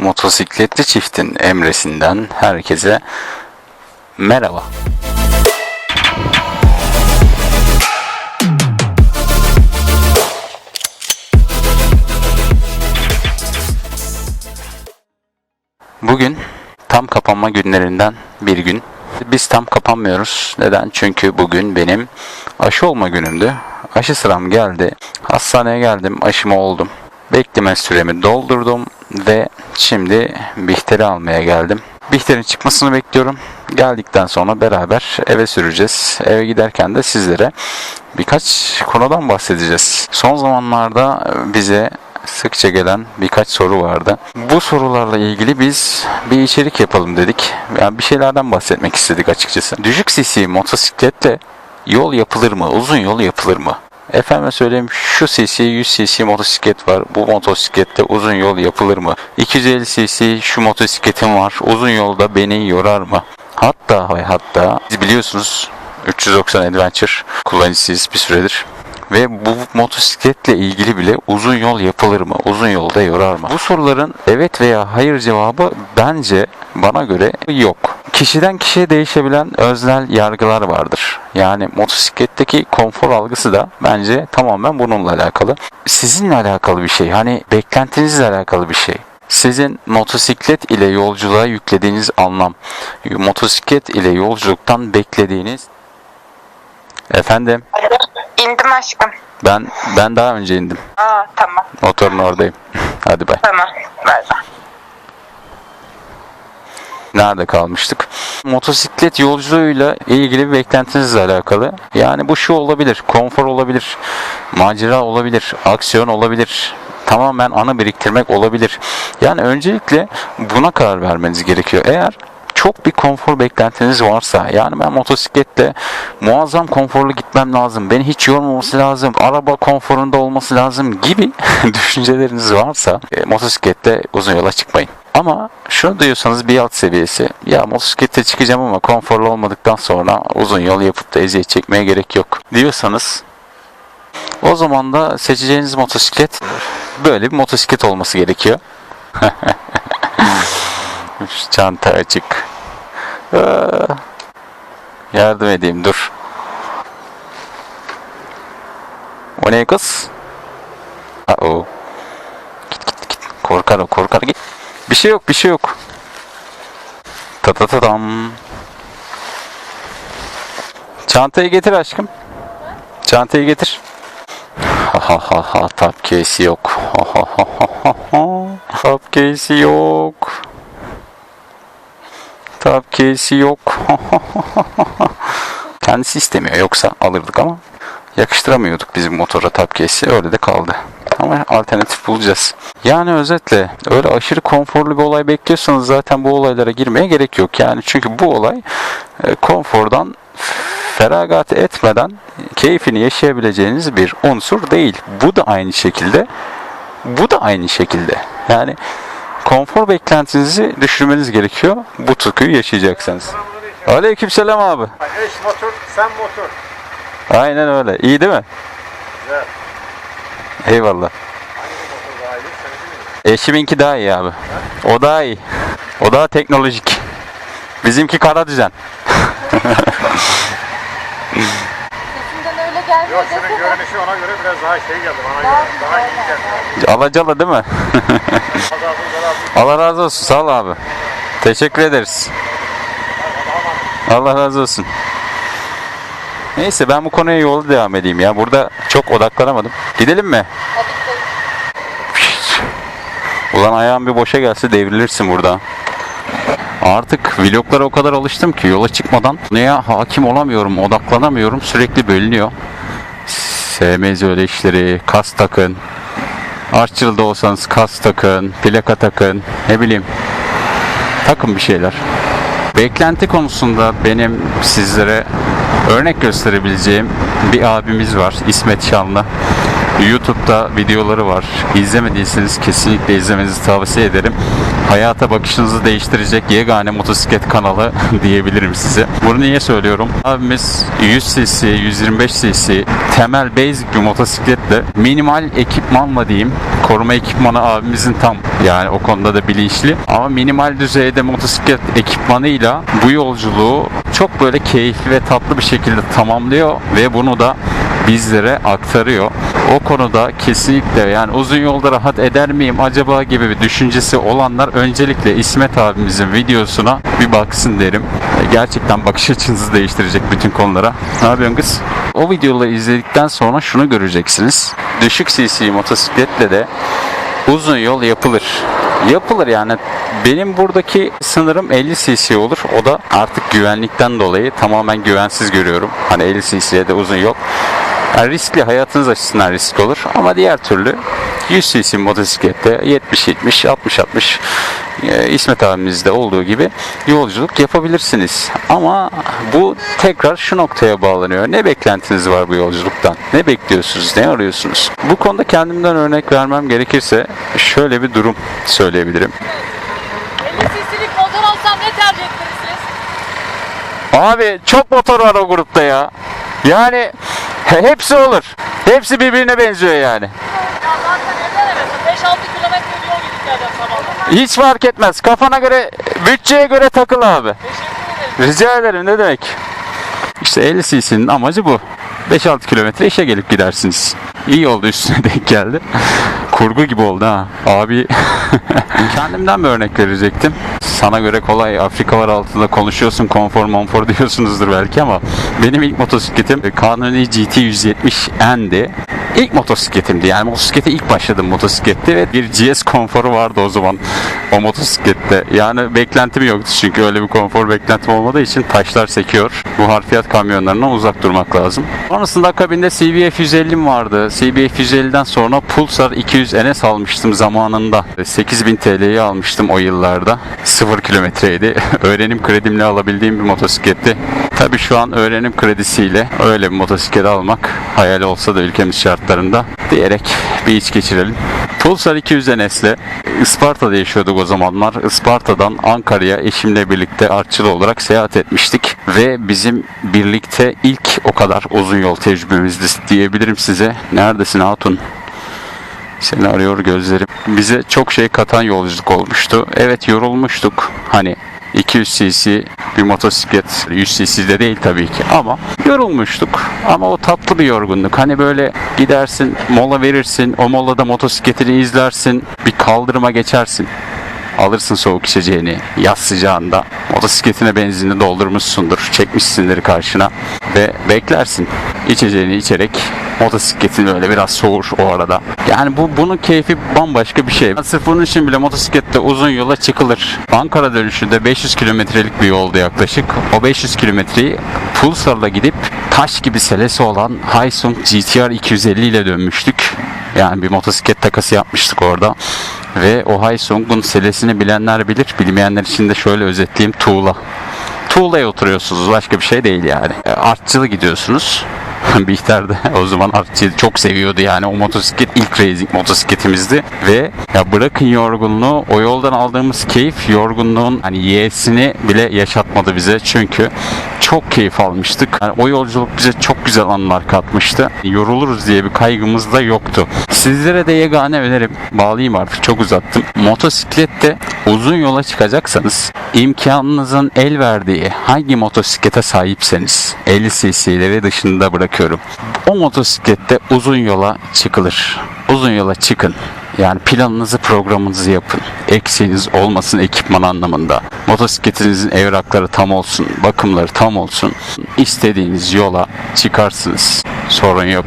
Motosikletli çiftin emresinden herkese merhaba. Bugün tam kapanma günlerinden bir gün. Biz tam kapanmıyoruz. Neden? Çünkü bugün benim aşı olma günümdü. Aşı sıram geldi. Hastaneye geldim. Aşımı oldum. Bekleme süremi doldurdum ve şimdi Bihter'i almaya geldim. Bihter'in çıkmasını bekliyorum. Geldikten sonra beraber eve süreceğiz. Eve giderken de sizlere birkaç konudan bahsedeceğiz. Son zamanlarda bize sıkça gelen birkaç soru vardı. Bu sorularla ilgili biz bir içerik yapalım dedik. Yani bir şeylerden bahsetmek istedik açıkçası. Düşük cc motosikletle yol yapılır mı? Uzun yol yapılır mı? Efendim söyleyeyim şu cc 100 cc motosiklet var. Bu motosiklette uzun yol yapılır mı? 250 cc şu motosikletim var. Uzun yolda beni yorar mı? Hatta ve hatta siz biliyorsunuz 390 Adventure kullanıcısıyız bir süredir. Ve bu motosikletle ilgili bile uzun yol yapılır mı? Uzun yolda yorar mı? Bu soruların evet veya hayır cevabı bence bana göre yok. Kişiden kişiye değişebilen öznel yargılar vardır. Yani motosikletteki konfor algısı da bence tamamen bununla alakalı. Sizinle alakalı bir şey. Hani beklentinizle alakalı bir şey. Sizin motosiklet ile yolculuğa yüklediğiniz anlam, motosiklet ile yolculuktan beklediğiniz Efendim, İndim aşkım. ben ben daha önce indim. Aa tamam Motorun oradayım. Hadi bay. tamam. Ver ver. Nerede kalmıştık? Motosiklet yolculuğuyla ilgili bir beklentinizle alakalı. Yani bu şu olabilir, konfor olabilir, macera olabilir, aksiyon olabilir. Tamamen anı biriktirmek olabilir. Yani öncelikle buna karar vermeniz gerekiyor. Eğer çok bir konfor beklentiniz varsa yani ben motosikletle muazzam konforlu gitmem lazım. Beni hiç yormaması lazım. Araba konforunda olması lazım gibi düşünceleriniz varsa e, motosikletle uzun yola çıkmayın. Ama şunu diyorsanız bir alt seviyesi. Ya motosiklette çıkacağım ama konforlu olmadıktan sonra uzun yol yapıp da eziyet çekmeye gerek yok diyorsanız o zaman da seçeceğiniz motosiklet böyle bir motosiklet olması gerekiyor. Çanta açık. Yardım edeyim dur. O ne kız? Aa, o. Git git git. Korkar o korkar git. Bir şey yok bir şey yok. Ta ta ta tam. Çantayı getir aşkım. Çantayı getir. Ha ha ha ha tap case'i yok. Ha ha ha ha ha. Tap case'i yok. Tap case'i yok. Kendisi istemiyor yoksa alırdık ama yakıştıramıyorduk bizim motora tap case'i öyle de kaldı. Ama alternatif bulacağız. Yani özetle öyle aşırı konforlu bir olay bekliyorsanız zaten bu olaylara girmeye gerek yok. Yani çünkü bu olay e, konfordan feragat etmeden keyfini yaşayabileceğiniz bir unsur değil. Bu da aynı şekilde bu da aynı şekilde. Yani konfor beklentinizi düşürmeniz gerekiyor. Bu tutkuyu yaşayacaksanız. Aleykümselam abi. Eş motor, sen motor. Aynen öyle. İyi değil mi? Güzel. Eyvallah. Daha? Eşiminki daha iyi abi. O daha iyi. O daha teknolojik. Bizimki kara düzen. Sesinden öyle gelmiyor Yok şunun desene. görünüşü ona göre biraz daha şey geldi bana göre. Daha iyi geldi. Alacalı değil mi? Pazartesi zararlı. Allah razı olsun. Sağ ol abi. Teşekkür ederiz. Allah razı olsun. Neyse ben bu konuya yolda devam edeyim ya. Burada çok odaklanamadım. Gidelim mi? Ulan ayağım bir boşa gelse devrilirsin burada. Artık vloglara o kadar alıştım ki yola çıkmadan neye hakim olamıyorum, odaklanamıyorum. Sürekli bölünüyor. Sevmeyiz öyle işleri. Kas takın. Arçılı'da olsanız kas takın, plaka takın, ne bileyim. Takın bir şeyler. Beklenti konusunda benim sizlere örnek gösterebileceğim bir abimiz var. İsmet Şanlı. YouTube'da videoları var. İzlemediyseniz kesinlikle izlemenizi tavsiye ederim. hayata bakışınızı değiştirecek yegane motosiklet kanalı diyebilirim size. Bunu niye söylüyorum? Abimiz 100 cc, 125 cc temel basic bir motosikletle minimal ekipmanla diyeyim. Koruma ekipmanı abimizin tam yani o konuda da bilinçli. Ama minimal düzeyde motosiklet ekipmanıyla bu yolculuğu çok böyle keyifli ve tatlı bir şekilde tamamlıyor ve bunu da bizlere aktarıyor. O konuda kesinlikle yani uzun yolda rahat eder miyim acaba gibi bir düşüncesi olanlar öncelikle İsmet abimizin videosuna bir baksın derim. Gerçekten bakış açınızı değiştirecek bütün konulara. Ne yapıyorsun kız? O videoları izledikten sonra şunu göreceksiniz. Düşük cc motosikletle de uzun yol yapılır. Yapılır yani. Benim buradaki sınırım 50 cc olur. O da artık güvenlikten dolayı tamamen güvensiz görüyorum. Hani 50 cc'ye de uzun yol. Yani riskli hayatınız açısından risk olur ama diğer türlü 100 cc motosiklette 70-70, 60-60 e, İsmet abimizde olduğu gibi yolculuk yapabilirsiniz. Ama bu tekrar şu noktaya bağlanıyor. Ne beklentiniz var bu yolculuktan? Ne bekliyorsunuz? Ne arıyorsunuz? Bu konuda kendimden örnek vermem gerekirse şöyle bir durum söyleyebilirim. 50 cc'lik motor alsam ne tercih ettirirsiniz? Abi çok motor var o grupta ya. Yani he- hepsi olur. Hepsi birbirine benziyor yani. Ya zaten evden eve 5-6 kilometre bir yol gidip geleceğim sabahla. Hiç fark etmez. Kafana göre, bütçeye göre takıl abi. Rica ederim ne demek. İşte 50 cc'nin amacı bu. 5-6 kilometre işe gelip gidersiniz. İyi oldu üstüne denk geldi. Kurgu gibi oldu ha. Abi kendimden bir örnek verecektim. Sana göre kolay Afrikalar altında konuşuyorsun konfor monfor diyorsunuzdur belki ama benim ilk motosikletim Kanuni GT 170N'di. İlk motosikletimdi yani motosiklete ilk başladım motosikletti ve bir GS konforu vardı o zaman o motosiklette. Yani beklentim yoktu çünkü öyle bir konfor beklentim olmadığı için taşlar sekiyor. Bu harfiyat kamyonlarından uzak durmak lazım. Sonrasında akabinde CBF 150'm vardı. CBF 150'den sonra Pulsar 200 NS almıştım zamanında. 8000 TL'yi almıştım o yıllarda. 0 kilometreydi. Öğrenim kredimle alabildiğim bir motosikletti. Tabii şu an öğrenim kredisiyle öyle bir motosiklet almak hayal olsa da ülkemiz şartlarında diyerek bir iç geçirelim. Pulsar 200 NS'le Isparta'da yaşıyorduk o zamanlar. Isparta'dan Ankara'ya eşimle birlikte artçılı olarak seyahat etmiştik. Ve bizim birlikte ilk o kadar uzun yol tecrübemizdi diyebilirim size. Neredesin Hatun? Seni arıyor gözlerim. Bize çok şey katan yolculuk olmuştu. Evet yorulmuştuk. Hani 200 cc bir motosiklet 100 cc de değil tabii ki ama yorulmuştuk. Ama o tatlı bir yorgunluk. Hani böyle gidersin mola verirsin o molada motosikletini izlersin bir kaldırıma geçersin. Alırsın soğuk içeceğini yaz sıcağında. Motosikletine benzinini doldurmuşsundur. Çekmişsindir karşına. Ve beklersin. İçeceğini içerek motosikletin böyle biraz soğur o arada. Yani bu bunun keyfi bambaşka bir şey. Sırf bunun için bile motosiklette uzun yola çıkılır. Ankara dönüşünde 500 kilometrelik bir yoldu yaklaşık. O 500 kilometreyi Pulsar'la gidip taş gibi selesi olan Haisung GTR 250 ile dönmüştük. Yani bir motosiklet takası yapmıştık orada. Ve o Haisung'un selesini bilenler bilir. Bilmeyenler için de şöyle özetleyeyim. Tuğla. Tuğla'ya oturuyorsunuz. Başka bir şey değil yani. E, Artçılı gidiyorsunuz. Bihter de o zaman artçıyı çok seviyordu yani o motosiklet ilk racing motosikletimizdi ve ya bırakın yorgunluğu o yoldan aldığımız keyif yorgunluğun hani y'sini bile yaşatmadı bize çünkü çok keyif almıştık. Yani o yolculuk bize çok güzel anılar katmıştı. Yoruluruz diye bir kaygımız da yoktu. Sizlere de yegane önerim bağlayayım artık çok uzattım. Motosiklette uzun yola çıkacaksanız imkanınızın el verdiği hangi motosiklete sahipseniz 50 cc'leri dışında bırakıyorum. O motosiklette uzun yola çıkılır. Uzun yola çıkın. Yani planınızı programınızı yapın. Eksiğiniz olmasın ekipman anlamında. Motosikletinizin evrakları tam olsun, bakımları tam olsun. İstediğiniz yola çıkarsınız. Sorun yok.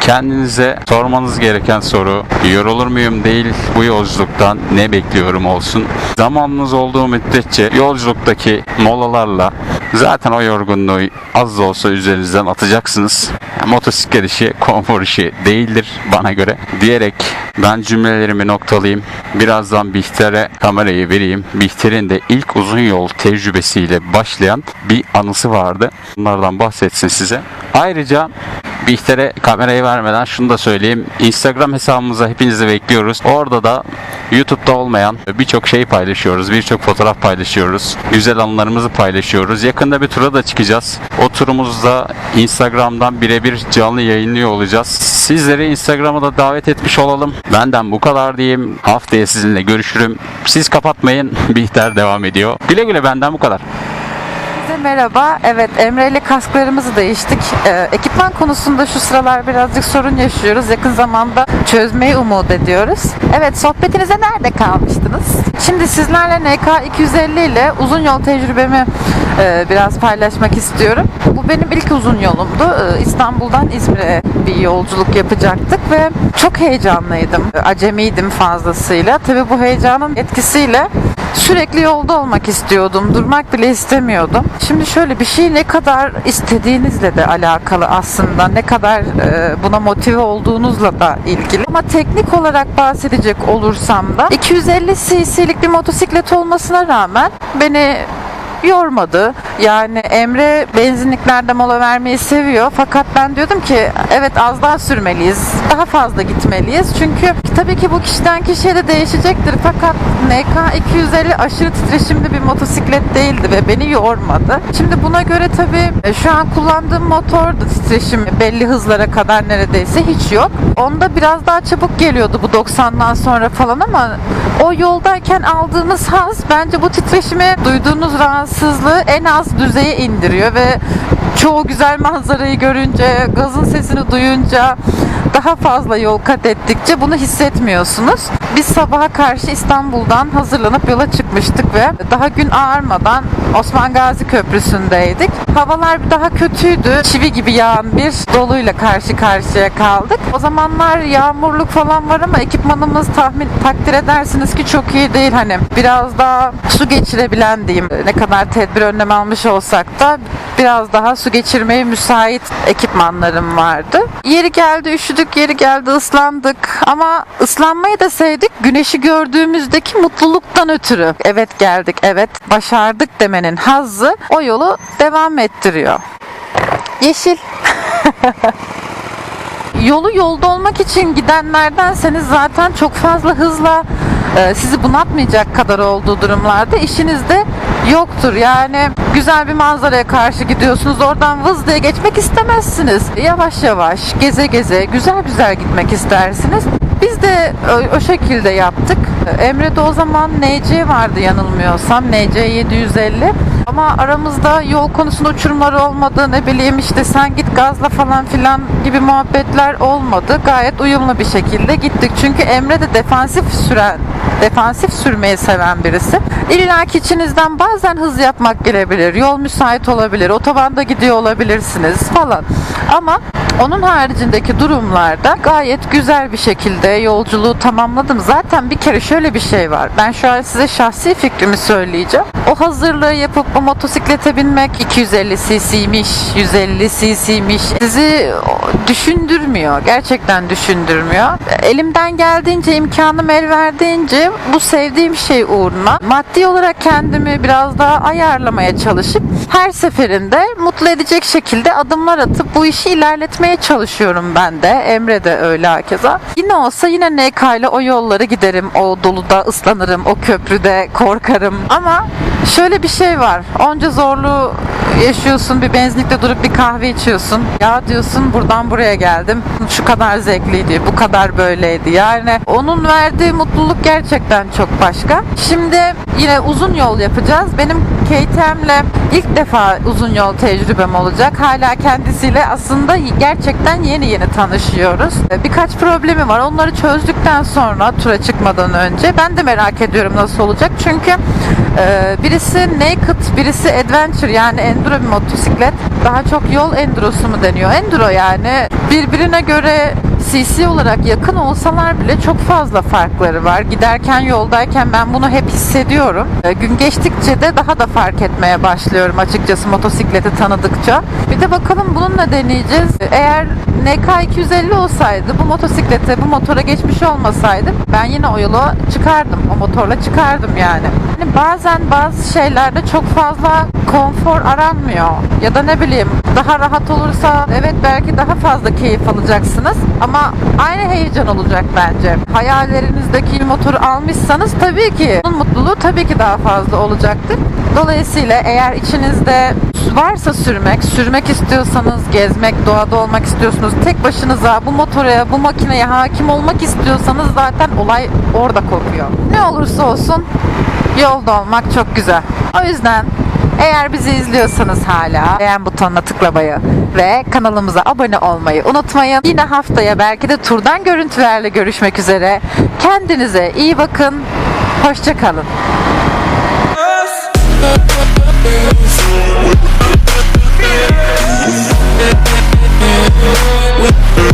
Kendinize sormanız gereken soru yorulur muyum değil bu yolculuktan ne bekliyorum olsun. Zamanınız olduğu müddetçe yolculuktaki molalarla zaten o yorgunluğu az da olsa üzerinizden atacaksınız. Motosiklet işi konfor işi değildir bana göre diyerek ben cümlelerimi noktalayayım. Birazdan Bihter'e kamerayı vereyim. Bihter'in de ilk uzun yol tecrübesiyle başlayan bir anısı vardı. Bunlardan bahsetsin size. Ayrıca Bihter'e kamerayı vermeden şunu da söyleyeyim. Instagram hesabımıza hepinizi bekliyoruz. Orada da YouTube'da olmayan birçok şey paylaşıyoruz. Birçok fotoğraf paylaşıyoruz. Güzel anılarımızı paylaşıyoruz. Yakında bir tura da çıkacağız. O turumuzda Instagram'dan birebir canlı yayınlıyor olacağız. Sizleri Instagram'a da davet etmiş olalım. Benden bu kadar diyeyim. Haftaya sizinle görüşürüm. Siz kapatmayın. Bihter devam ediyor. Güle güle benden bu kadar. Herkese merhaba. Evet Emre ile kasklarımızı değiştik. Ee, ekipman konusunda şu sıralar birazcık sorun yaşıyoruz. Yakın zamanda çözmeyi umut ediyoruz. Evet sohbetinize nerede kalmıştınız? Şimdi sizlerle NK 250 ile uzun yol tecrübemi e, biraz paylaşmak istiyorum. Bu benim ilk uzun yolumdu. Ee, İstanbul'dan İzmir'e bir yolculuk yapacaktık ve çok heyecanlıydım. Acemiydim fazlasıyla. Tabii bu heyecanın etkisiyle sürekli yolda olmak istiyordum. Durmak bile istemiyordum. Şimdi şöyle bir şey ne kadar istediğinizle de alakalı aslında. Ne kadar e, buna motive olduğunuzla da ilgili. Ama teknik olarak bahsedecek olursam da 250 cc'lik bir motosiklet olmasına rağmen beni yormadı. Yani Emre benzinliklerde mola vermeyi seviyor. Fakat ben diyordum ki evet az daha sürmeliyiz. Daha fazla gitmeliyiz. Çünkü tabii ki bu kişiden kişiye de değişecektir. Fakat NK 250 aşırı titreşimli bir motosiklet değildi ve beni yormadı. Şimdi buna göre tabii e, şu an kullandığım motor da titreşim belli hızlara kadar neredeyse hiç yok. Onda biraz daha çabuk geliyordu bu 90'dan sonra falan ama o yoldayken aldığınız haz bence bu titreşime duyduğunuz rahatsızlığı en az düzeye indiriyor ve çoğu güzel manzarayı görünce, gazın sesini duyunca daha fazla yol kat ettikçe bunu hissetmiyorsunuz. Biz sabaha karşı İstanbul'dan hazırlanıp yola çıkmıştık ve daha gün ağarmadan Osman Gazi Köprüsü'ndeydik. Havalar daha kötüydü. Çivi gibi yağan bir doluyla karşı karşıya kaldık. O zamanlar yağmurluk falan var ama ekipmanımız tahmin takdir edersiniz ki çok iyi değil. Hani biraz daha su geçirebilen diyeyim. Ne kadar tedbir önlem almış olsak da biraz daha su geçirmeye müsait ekipmanlarım vardı. Yeri geldi üşüdük, yeri geldi ıslandık ama ıslanmayı da sevdik. Güneşi gördüğümüzdeki mutluluktan ötürü. Evet geldik, evet başardık demenin hazzı o yolu devam ettiriyor. Yeşil. Yolu yolda olmak için gidenlerdenseniz zaten çok fazla hızla e, sizi bunaltmayacak kadar olduğu durumlarda işinizde yoktur. Yani güzel bir manzaraya karşı gidiyorsunuz. Oradan vız diye geçmek istemezsiniz. Yavaş yavaş, geze geze, güzel güzel gitmek istersiniz. Biz de o, o şekilde yaptık. Emre'de o zaman NC vardı yanılmıyorsam. NC 750. Ama aramızda yol konusunda uçurumlar olmadı. Ne bileyim işte sen git gazla falan filan gibi muhabbetler olmadı. Gayet uyumlu bir şekilde gittik. Çünkü Emre de defansif süren, defansif sürmeyi seven birisi. İlla ki içinizden bazen hız yapmak gelebilir. Yol müsait olabilir. Otobanda gidiyor olabilirsiniz falan. Ama onun haricindeki durumlarda gayet güzel bir şekilde yolculuğu tamamladım. Zaten bir kere şöyle bir şey var. Ben şu an size şahsi fikrimi söyleyeceğim. O hazırlığı yapıp o motosiklete binmek 250 cc'miş, 150 cc'miş. Sizi düşündürmüyor. Gerçekten düşündürmüyor. Elimden geldiğince, imkanım el verdiğince bu sevdiğim şey uğruna maddi olarak kendimi biraz daha ayarlamaya çalışıp her seferinde mutlu edecek şekilde adımlar atıp bu işi ilerletmeye çalışıyorum ben de. Emre de öyle hakeza. Yine olsa yine NK ile o yolları giderim. O doluda ıslanırım. O köprüde korkarım. Ama şöyle bir şey var. Onca zorluğu yaşıyorsun. Bir benzinlikte durup bir kahve içiyorsun. Ya diyorsun buradan buraya geldim. Şu kadar zevkliydi. Bu kadar böyleydi. Yani onun verdiği mutluluk gerçekten çok başka. Şimdi yine uzun yol yapacağız. Benim KTM'le ilk defa uzun yol tecrübem olacak. Hala kendisiyle aslında gerçekten yeni yeni tanışıyoruz. Birkaç problemi var. Onları çözdükten sonra tura çıkmadan önce ben de merak ediyorum nasıl olacak. Çünkü e, birisi naked, birisi adventure yani enduro bir motosiklet. Daha çok yol endurosu mu deniyor? Enduro yani. Birbirine göre CC olarak yakın olsalar bile çok fazla farkları var. Giderken yoldayken ben bunu hep hissediyorum. E, Gün geçtikçe de daha da fark etmeye başlıyorum açıkçası motosikleti tanıdıkça. Bir de bakalım bununla deneyeceğiz. Eğer NK 250 olsaydı bu motosiklete, bu motora geçmiş olmasaydım ben yine o yola çıkardım. O motorla çıkardım yani. Hani bazen bazı şeylerde çok fazla konfor aranmıyor. Ya da ne bileyim daha rahat olursa evet belki daha fazla keyif alacaksınız ama aynı heyecan olacak bence. Hayallerinizdeki motoru almışsanız tabii ki bunun mutluluğu tabii ki daha fazla olacaktır. Dolayısıyla eğer içinizde varsa sürmek, sürmek istiyorsanız, gezmek, doğada olmak istiyorsunuz, tek başınıza bu motora, bu makineye hakim olmak istiyorsanız zaten olay orada kopuyor. Ne olursa olsun yolda olmak çok güzel. O yüzden eğer bizi izliyorsanız hala beğen butonuna tıklamayı ve kanalımıza abone olmayı unutmayın. Yine haftaya belki de turdan görüntülerle görüşmek üzere. Kendinize iyi bakın. Hoşçakalın. Yeah. Yeah.